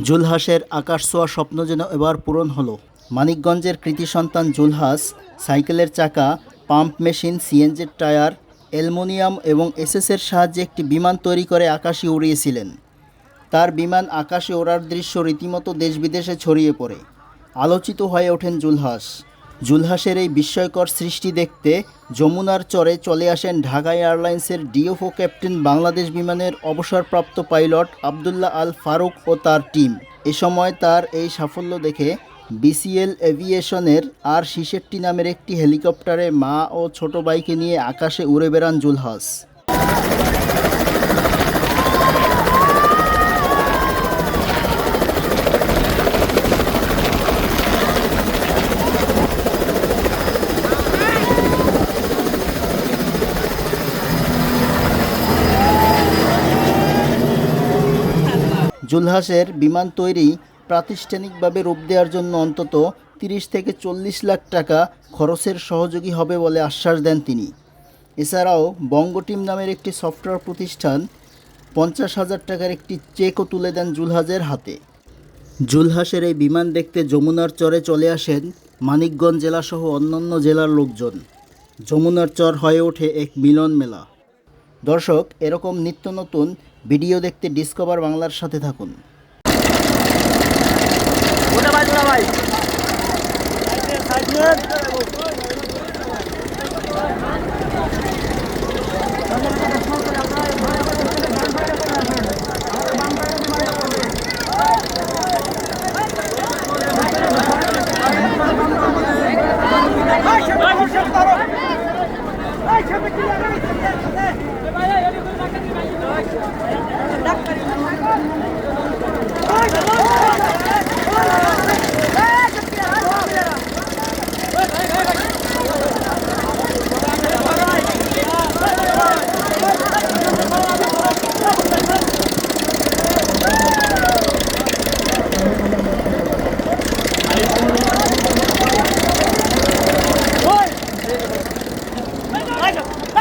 জুলহাসের আকাশ ছোঁয়া স্বপ্ন যেন এবার পূরণ হলো। মানিকগঞ্জের কৃতি সন্তান জুলহাস, সাইকেলের চাকা, পাম্প মেশিন সিএনজির টায়ার, অ্যালমোনিয়াম এবং এসএসের সাহায্যে একটি বিমান তৈরি করে আকাশে উড়িয়েছিলেন। তার বিমান আকাশে ওড়ার দৃশ্য রীতিমতো দেশ বিদেশে ছড়িয়ে পড়ে। আলোচিত হয়ে ওঠেন জুলহাস। জুলহাসের এই বিস্ময়কর সৃষ্টি দেখতে যমুনার চরে চলে আসেন ঢাকা এয়ারলাইন্সের ডিওফো ক্যাপ্টেন বাংলাদেশ বিমানের অবসরপ্রাপ্ত পাইলট আবদুল্লাহ আল ফারুক ও তার টিম। এ সময় তার এই সাফল্য দেখে বিসিএল এভিয়েশনের আর শিশেট্টি নামের একটি হেলিকপ্টারে মা ও ছোট বাইকে নিয়ে আকাশে উড়ে বেড়ান জুলহাস। জুলহাসের বিমান তৈরি প্রাতিষ্ঠানিকভাবে রূপ দেওয়ার জন্য অন্তত তিরিশ থেকে চল্লিশ লাখ টাকা খরচের সহযোগী হবে বলে আশ্বাস দেন তিনি। এছাড়াও বঙ্গ টিম নামের একটি সফটওয়্যার প্রতিষ্ঠান পঞ্চাশ হাজার টাকার একটি চেকও তুলে দেন জুলহাজের হাতে। জুলহাসের এই বিমান দেখতে যমুনার চরে চলে আসেন মানিকগঞ্জ জেলাসহ অন্যান্য জেলার লোকজন। যমুনার চর হয়ে ওঠে এক মিলন মেলা। দর্শক, এরকম নিত্য নতুন ভিডিও দেখতে ডিসকভার বাংলার সাথে থাকুন Ay çabuk gidelim.